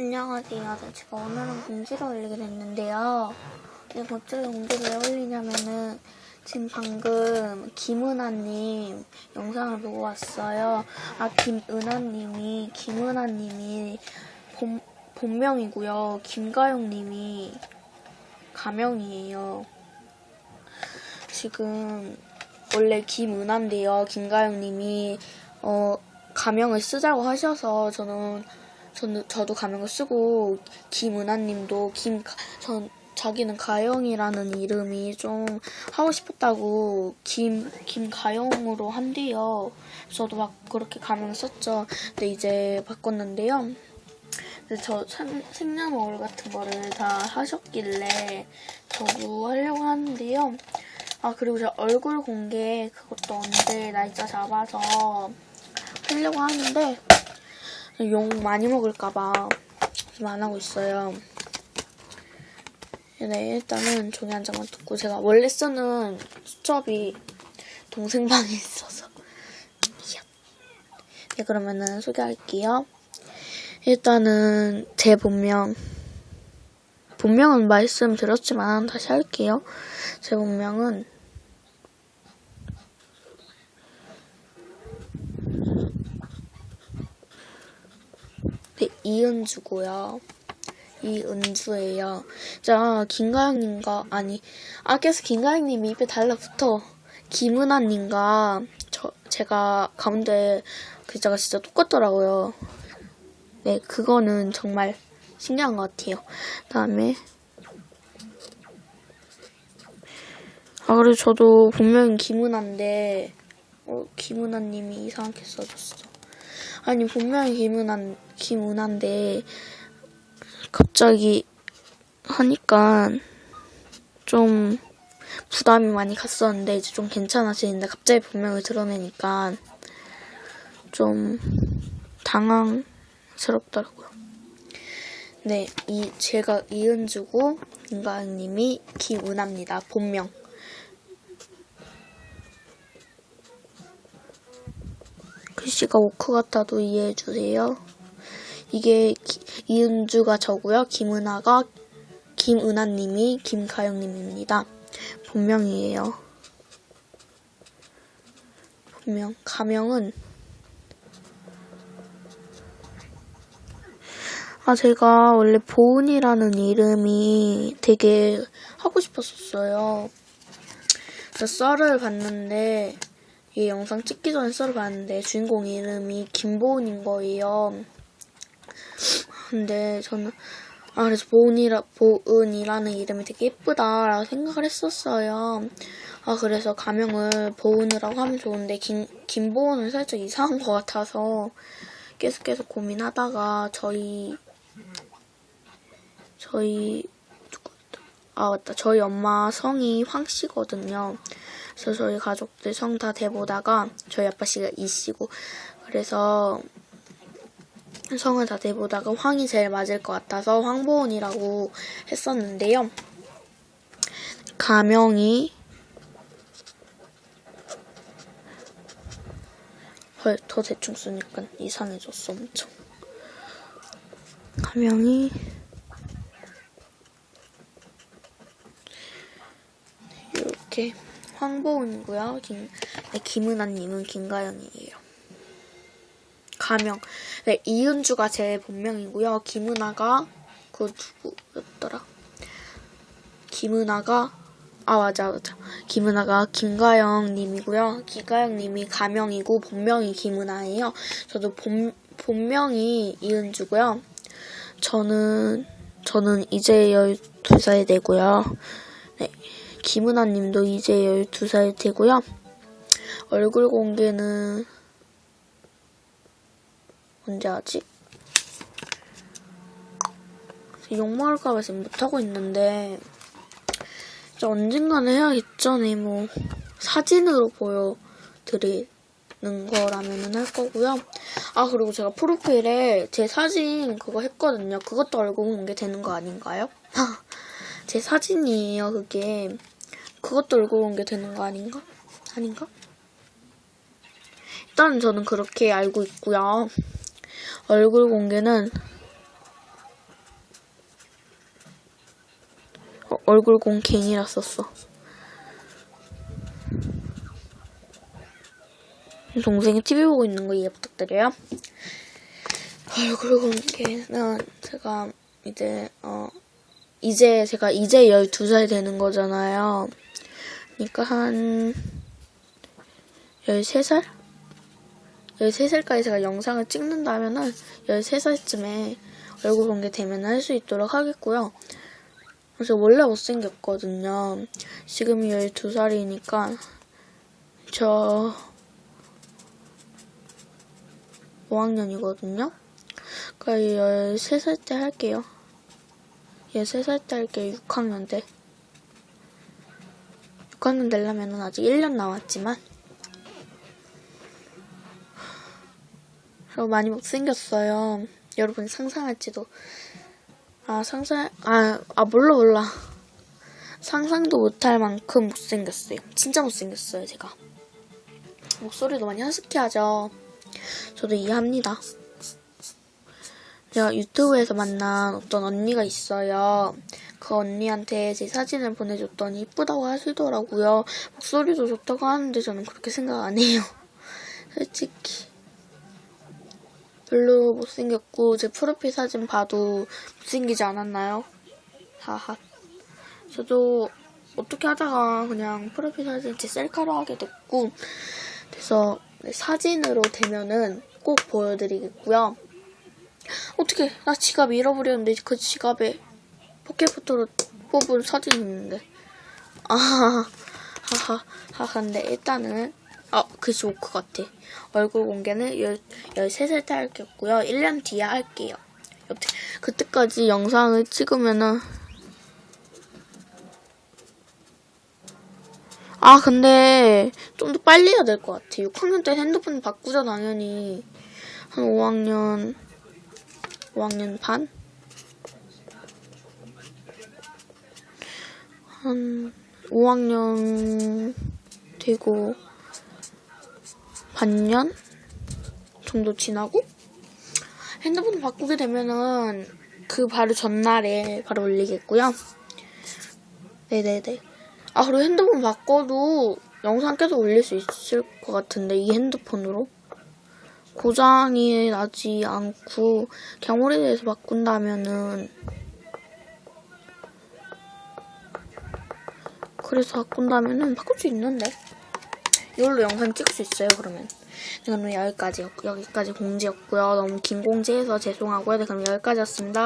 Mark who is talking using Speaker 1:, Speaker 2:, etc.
Speaker 1: 안녕하세요. 네, 제가 오늘은 공지를 올리게 됐는데요. 네, 갑자기 공지를 왜 올리냐면은 지금 방금 김은아님 영상을 보고 왔어요. 아, 김은아님이, 김은아님이 본, 본명이고요. 김가영님이 가명이에요. 지금 원래 김은아인데요. 김가영님이 어, 가명을 쓰자고 하셔서 저는 저는 저도 가명을 쓰고 김은아님도 김 전 자기는 가영이라는 이름이 좀 하고 싶었다고 김 김가영으로 한대요. 저도 막 그렇게 가명을 썼죠. 근데 이제 바꿨는데요. 근데 저 생- 생년월 같은 거를 다 하셨길래 저도 하려고 하는데요. 아 그리고 저 얼굴 공개 그것도 언제 날짜 잡아서 하려고 하는데 욕 많이 먹을까봐 안 하고 있어요. 네, 일단은 종이 한 장만 듣고 제가 원래 쓰는 수첩이 동생 방에 있어서. 네, 그러면은 소개할게요. 일단은 제 본명 본명은 말씀드렸지만 다시 할게요. 제 본명은 이은주고요. 이은주예요. 자, 김가영님과 아니, 아 계속 김가영님이 입에 달라붙어. 김은아님과 저 제가 가운데 글자가 진짜 똑같더라고요. 네, 그거는 정말 신기한 것 같아요. 다음에 아 그리고 저도 본명이 김은아인데 어, 김은아님이 이상하게 써줬어. 아니 본명이 김은아 김은아인데 갑자기 하니까 좀 부담이 많이 갔었는데 이제 좀 괜찮아지는데 갑자기 본명을 드러내니까 좀 당황스럽더라고요. 네, 이 제가 이은주고 김가은님이 김은아입니다. 본명. 글씨가 오크 같아도 이해해 주세요. 이게 기- 이은주가 저고요. 김은아가 김은아님이 김가영님입니다. 본명이에요. 본명 가명은 아 제가 원래 보은이라는 이름이 되게 하고 싶었었어요. 그래서 썰을 봤는데 이 영상 찍기 전에 썰을 봤는데 주인공 이름이 김보은인 거예요. 근데 저는 아 그래서 보은이라 보은이라는 이름이 되게 예쁘다라고 생각을 했었어요. 아 그래서 가명을 보은이라고 하면 좋은데 김 김보은은 살짝 이상한 것 같아서 계속 계속 고민하다가 저희 저희? 아 맞다 저희 엄마 성이 황 씨거든요. 저희 가족들 성 다 대보다가 저희 아빠 씨가 이 씨고 그래서 성을 다 대보다가 황이 제일 맞을 것 같아서 황보은이라고 했었는데요. 가명이 헐, 더 대충 쓰니까 이상해졌어, 엄청. 가명이 이렇게 황보은이고요. 김, 네, 김은아님은 김가영이에요. 가명. 네, 이은주가 제 본명이고요. 김은아가 그 누구였더라? 김은아가 아 맞아 맞아. 김은아가 김가영님이고요. 김가영님이 가명이고 본명이 김은아예요. 저도 본 본명이 이은주고요. 저는 저는 이제 12살 되고요. 네. 김은아 님도 이제 12살 되고요. 얼굴 공개는 언제 하지? 욕먹을까봐 지금 못하고 있는데 진짜 언젠가는 해야겠죠, 네, 뭐 사진으로 보여드리는 거라면은 할 거고요. 아 그리고 제가 프로필에 제 사진 그거 했거든요. 그것도 얼굴 공개 되는 거 아닌가요? 제 사진이에요, 그게. 그것도 울고 온 게 되는 거 아닌가? 아닌가? 일단 저는 그렇게 알고 있고요. 얼굴 공개는 어, 얼굴 공개이라 썼어. 동생이 TV 보고 있는 거 이해 부탁드려요. 얼굴 공개는 제가 이제 어 이제 제가 이제 12살 되는 거잖아요. 그러니까 한 13살? 13살까지 제가 영상을 찍는다면은 13살쯤에 얼굴 공개 되면 할 수 있도록 하겠고요. 그래서 원래 못생겼거든요. 지금이 12살이니까 저 5학년이거든요. 그러니까 13살 때 할게요. 13살 때 할게요. 6학년 때. 6학년 되려면 아직 1년 남았지만 그리고 많이 못생겼어요. 여러분이 상상할지도 아 상상 아, 아 몰라 몰라 상상도 못할 만큼 못생겼어요. 진짜 못생겼어요 제가. 목소리도 많이 허스키하죠. 저도 이해합니다. 제가 유튜브에서 만난 어떤 언니가 있어요. 그 언니한테 제 사진을 보내줬더니 이쁘다고 하시더라고요. 목소리도 좋다고 하는데 저는 그렇게 생각 안 해요. 솔직히. 별로 못생겼고, 제 프로필 사진 봐도 못생기지 않았나요? 하하. 저도 어떻게 하다가 그냥 프로필 사진 제 셀카로 하게 됐고, 그래서 사진으로 되면은 꼭 보여드리겠고요. 어떻게 나 지갑 잃어버렸는데 그 지갑에 포켓포토로 뽑은 사진이 있는데. 아하 하 하 하. 하하 근데 일단은 아 글씨 오크 같아. 얼굴 공개는 13살 때 할겠고요. 1년 뒤에 할게요. 그때까지 영상을 찍으면은. 아 근데 좀 더 빨리 해야 될 것 같아. 6학년 때 핸드폰 바꾸자 당연히. 한 5학년 5학년 반? 한 5학년 되고 반년 정도 지나고 핸드폰 바꾸게 되면은 그 바로 전날에 바로 올리겠고요. 네네네. 아 그리고 핸드폰 바꿔도 영상 계속 올릴 수 있을 것 같은데 이 핸드폰으로 고장이 나지 않고 그냥 오래돼서 바꾼다면은 그래서 바꾼다면은 바꿀 수 있는데? 이걸로 영상 찍을 수 있어요 그러면. 네, 그럼 여기까지 여기까지 공지였고요. 너무 긴 공지해서 죄송하고요. 네, 그럼 여기까지였습니다